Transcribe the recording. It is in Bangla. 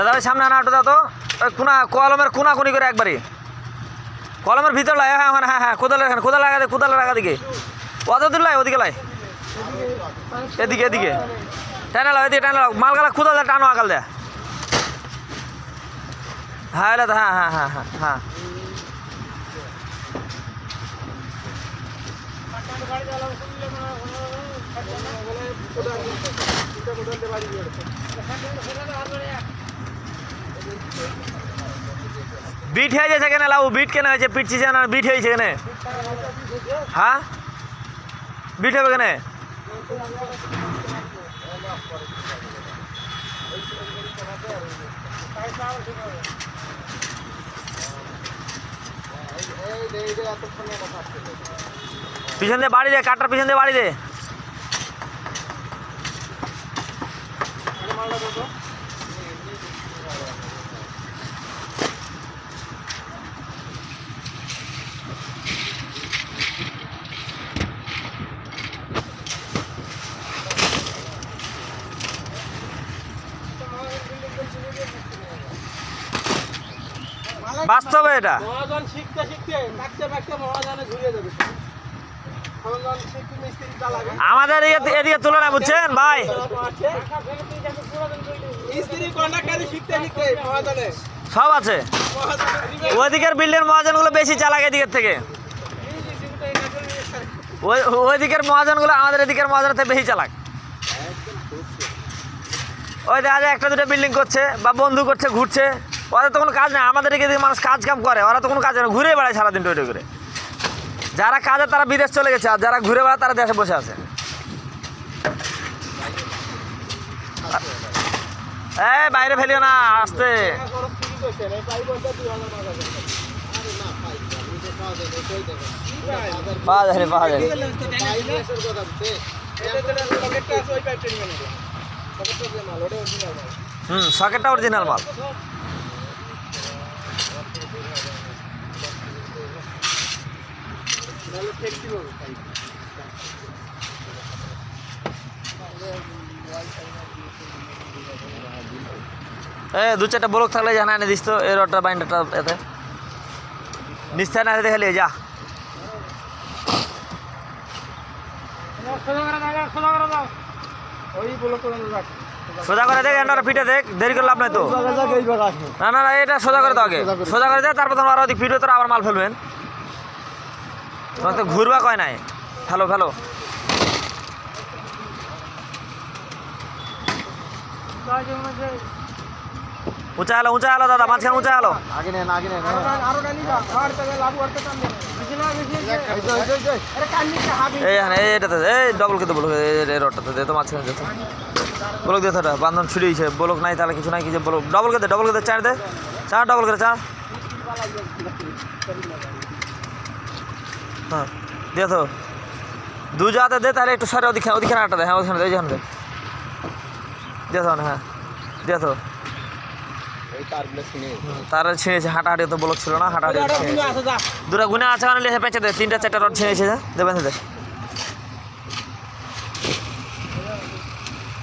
দাদা ভাই সামনে আনা আটো দাও তো। ওই কোনা কলমের কোনা কোনি করে একবারই। কলমের ভিতর লাই হ্যাঁ হ্যাঁ হ্যাঁ হ্যাঁ কোদাল এখানে কোদাল লাগা কোদাল লাগা দিকে। অত দূর লাই ওদিকে লাই। এদিকে এদিকে। টানা লাও এদিকে টানা লাও মালগালা কোদাল দে টানো আকাল দে। হ্যাঁ এলা তো, হ্যাঁ হ্যাঁ হ্যাঁ হ্যাঁ হ্যাঁ। বিট হয়ে যাচ্ছে কেন লাউ? বিট কেন হয়েছে? পিট চিছে না বিট হয়েছে কেন? হ্যাঁ? বিট হবে কেন? পিছন দিয়ে বাড়ি দে, কাটার পিছন দিয়ে বাড়ি দে। বাস্তবে এটা। মহাজন শিখতে শিখতে মাখতে মাখতে মহাজনে ঘুরিয়ে যাবে মহাজন শিখতে মিস্ত্রি যা লাগে আমাদের এদিকে এদিকে তুলনা বুঝছেন ভাই? মহাজনে। সব আছে। ওইদিকের বিল্ডের মহাজনগুলো বেশি চালাক এদিকের থেকে। ওই ওইদিকের মহাজনগুলো আমাদের এদিকের মহাজনের থেকে বেশি চালাক। ওই দেখা যায় একটা দুটো বিল্ডিং করছে বা বন্ধু করছে ঘুরছে। ওরা তো কোনো কাজ নেই আমাদের এদিকে মানুষ কাজ কাম করে ওরা তো কোনো কাজ নেই ঘুরে বেড়ায় সারাদিন টইটই করে। যারা কাজে, তারা বিদেশ চলে গেছে, আর যারা ঘুরে বেড়ায়, তারা দেশে বসে আছে। এই, বাইরে ফেলিও না, আসতে। হুম, সকেটটা অরিজিনাল মাল। এ দু চারটা ব্লক থাকলে জানা এনে দিস তো এই রডটা বাইন্ডারটা এতে। নিশ্চয় না দেখে যা। ওই বলো করে রাখ সোজা করে দেখ এন্ডার ফিটে দেখ দেরি করে লাভ নাই তো। না না না এটা সোজা করে দাও আগে। সোজা করে দেয় তারপর তোমার ওদিক ফিটে তোরা আবার মাল ফেলবেন। তোমার তো ঘুরবা কয় নাই? ফেলো ফেলো। উঁচা এলো উঁচা এলো দাদা মাঝখানে উঁচা আগে নেন আগে নেন আরও আর আরে কা দে তো বলক তোটা বান্ধন ছুড়িয়েছে বলক নাই তাহলে কিছু নাই কিছু বলক। ডবল কেটে ডবল কেটে চার দে। চার ডবল কেটে চার। হ্যাঁ দেখো তো। দু জাতে দে তাহলে একটু সারে ওদিকে ওদিকে আটা দে হ্যাঁ ওখানে দে ওইখানে দে। তো হ্যাঁ দেখো তো। তার ছিঁড়েছে হাঁটাহাঁটি তো বলছিল না হাঁটাহাঁটি দুটা গুনে আছে মানে লেখে পেঁচে দে তিনটা চারটা রড ছিঁড়েছে দেবেন দে।